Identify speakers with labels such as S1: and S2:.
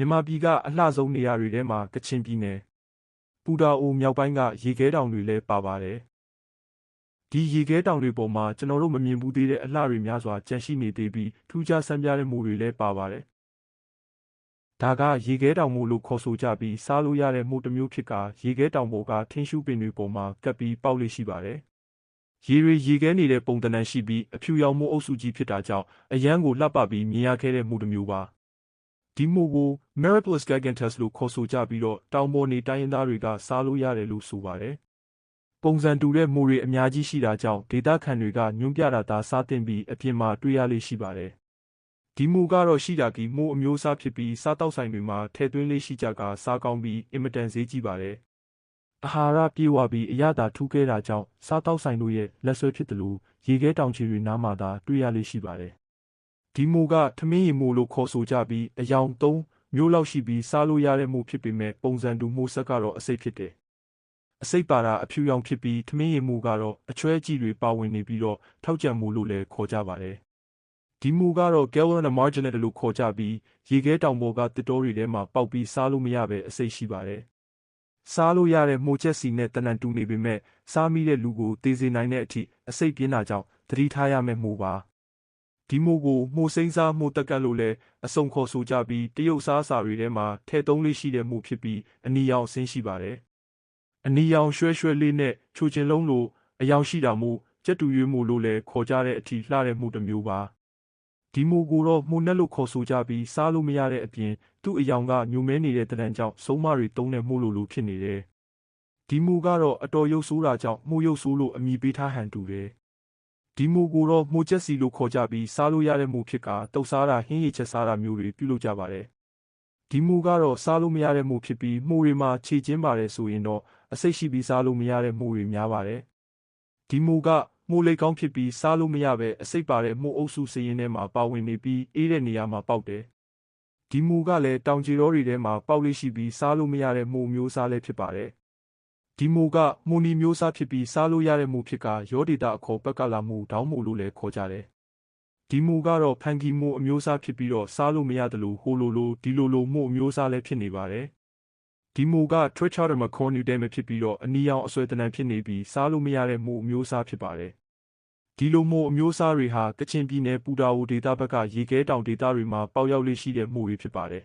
S1: မြန်မာပြည်ကအလှဆုံးနေရာတွေထဲမှာကချင်ပြည်နယ်ပူတာအိုမြောက်ပိုင်းကရေခဲတောင်တွေလည်းပါပါတယ်ဒီရေခဲတောင်တွေပေါ်မှာကျွန်တော်တို့မမြင်ဘူးသေးတဲ့အလှတွေများစွာကျန်ရှိနေသေးပြီးထူးခြားဆန်းပြတဲ့မူတွေလည်းပါပါတယ်ဒါကရေခဲတောင်မို့လို့ခေါ်ဆိုကြပြီးစားလို့ရတဲ့မို့တစ်မျိုးဖြစ်ကရေခဲတောင်ပေါ်ကထင်းရှူးပင်တွေပေါ်မှာကပ်ပြီးပေါက်လေးရှိပါတယ်ရေတွေရေခဲနေတဲ့ပုံသဏ္ဍာန်ရှိပြီးအဖြူရောင်မို့အုပ်စုကြီးဖြစ်တာကြောင့်အရန်ကိုလှပပြီးမြင်ရခဲ့တဲ့မို့တစ်မျိုးပါ ဒီမို့ကို Meriplus gigantus လို့ခေါ်ဆိုကြပြီးတော့တောင်ပေါ်နေတိုင်းရင်းသားတွေကစားလို့ရတယ်လို့ဆိုပါတယ်ပုံစံတူတဲ့မိုးတွေအများကြီးရှိတာကြောင့်ဒေတာခန်တွေကညွန့်ပြတာသာစားတင်ပြီးအပြင်မှာတွေ့ရလေးရှိပါတယ်ဒီမူကတော့ရှိတာကီမိုးအမျိုးအစားဖြစ်ပြီးစားတောက်ဆိုင်တွေမှာထည့်သွင်းလေးရှိကြကစားကောင်းပြီးအင်မတန်ဈေးကြီးပါတယ်။အာဟာရပြေဝပြီးအရသာထူးခဲတာကြောင့်စားတောက်ဆိုင်တို့ရဲ့လက်ဆွဲဖြစ်တယ်လို့ရေခဲတောင်ချီတွေနားမှာသာတွေ့ရလေးရှိပါတယ်။ ဒီမူကထမင်းရီမူလို့ခေါ်ဆိုကြပြီးအယောင်၃မျိုးလောက်ရှိပြီးစားလို့ရတဲ့မူဖြစ်ပေမဲ့ပုံစံတူမိုးဆက်ကတော့အစိတ်ဖြစ်တယ်။အစိတ်ပါတာအဖြူရောင်ဖြစ်ပြီးထမင်းရီမူကတော့အချွဲကြီးတွေပါဝင်နေပြီးတော့ထောက်ကြံမူလို့လည်းခေါ်ကြပါတယ်။ဒီမူကတော့ Galena marginate လို့ခေါ်ကြပြီးရေခဲတောင်ပေါ်ကတစ်တိုးတွေထဲမှာပေါက်ပြီးစားလို့မရပဲအစိတ်ရှိပါတယ်။စားလို့ရတဲ့မိုချက်စီနဲ့တနန်တူနေပေမဲ့စားမိတဲ့လူကိုသေစေနိုင်တဲ့အထိအစိတ်ပြင်းတာကြောင့်သတိထားရမယ့်မူပါ။ ဒီမူကိုမှုစိမ့်စားမှုတက်ကတ်လို့လည်းအစုံခေါ်ဆိုကြပြီးတရုတ်စားစာတွေထဲမှာထဲသုံးလေးရှိတဲ့မူဖြစ်ပြီးအနီရောင်အဆင်းရှိပါတယ်။အနီရောင်ရွှဲရွှဲလေးနဲ့ချိုချင်လုံးလိုအယောင်ရှိတာမို့ကျက်တူရွေးမှုလို့လည်းခေါ်ကြတဲ့အထိလှတဲ့မှုတစ်မျိုးပါ။ဒီမိုကိုတော့မှုနဲ့လို့ခေါ်ဆိုကြပြီးစားလို့မရတဲ့အပြင်သူ့အယောင်ကညိုမဲနေတဲ့တံတန်ကြောင့်ဆုံးမတွေတုံးတဲ့မှုလိုလိုဖြစ်နေတယ်။ဒီမူကတော့အတော်ရုပ်ဆိုးတာကြောင့်မှုရုပ်ဆိုးလို့အမိပေးထားဟန်တူတယ်။ ဒီမူကိုတော့မှုချက်စီလို့ခေါ်ကြပြီးစားလို့ရတဲ့မူဖြစ်ကတုပ်စားတာဟင်းရည်ချက်စားတာမျိုးတွေပြုလုပ်ကြပါတယ်။ဒီမူကတော့စားလို့မရတဲ့မူဖြစ်ပြီးမှုတွေမှာခြေချင်းပါတယ်ဆိုရင်တော့အစိတ်ရှိပြီးစားလို့မရတဲ့မူတွေများပါတယ်။ဒီမူကမိုးလိတ်ကောင်းဖြစ်ပြီးစားလို့မရပဲအစိတ်ပါတဲ့မိုးအုပ်စုစရင်ထဲမှာပါဝင်နေပြီးအေးတဲ့နေရာမှာပေါက်တယ်။ဒီမူကလည်းတောင်ကျေတော်တွေထဲမှာပေါက်လေးရှိပြီးစားလို့မရတဲ့မိုးမျိုးစားလည်းဖြစ်ပါတယ်။ ဒီမူကမိုနီမျိုးစားဖြစ်ပြီးစားလို့ရတဲ့မူဖြစ်ကရောဒေတာအခေါ်ပက်ကလာမူဒေါင်းမူလို့လည်းခေါ်ကြတယ်။ဒီမူကတော့ဖန်ကီမိုအမျိုးအစားဖြစ်ပြီးတော့စားလို့မရတယ်လို့ဟိုလိုလိုဒီလိုလိုမိုအမျိုးအစားလည်းဖြစ်နေပါတယ်။ဒီမိုက Twitcher မှာခေါ်ယူတဲ့မဖြစ်ပြီးတော့အနီရောင်အဆွဲတနံဖြစ်နေပြီးစားလို့မရတဲ့မိုအမျိုးအစားဖြစ်ပါတယ်ဒီလိုမိုအမျိုးအစားတွေဟာကချင်ပြည်နယ်ပူတာအိုဒေသဘက်ကရေခဲတောင်ဒေသတွေမှာပေါက်ရောက်လေးရှိတဲ့မိုတွေဖြစ်ပါတယ်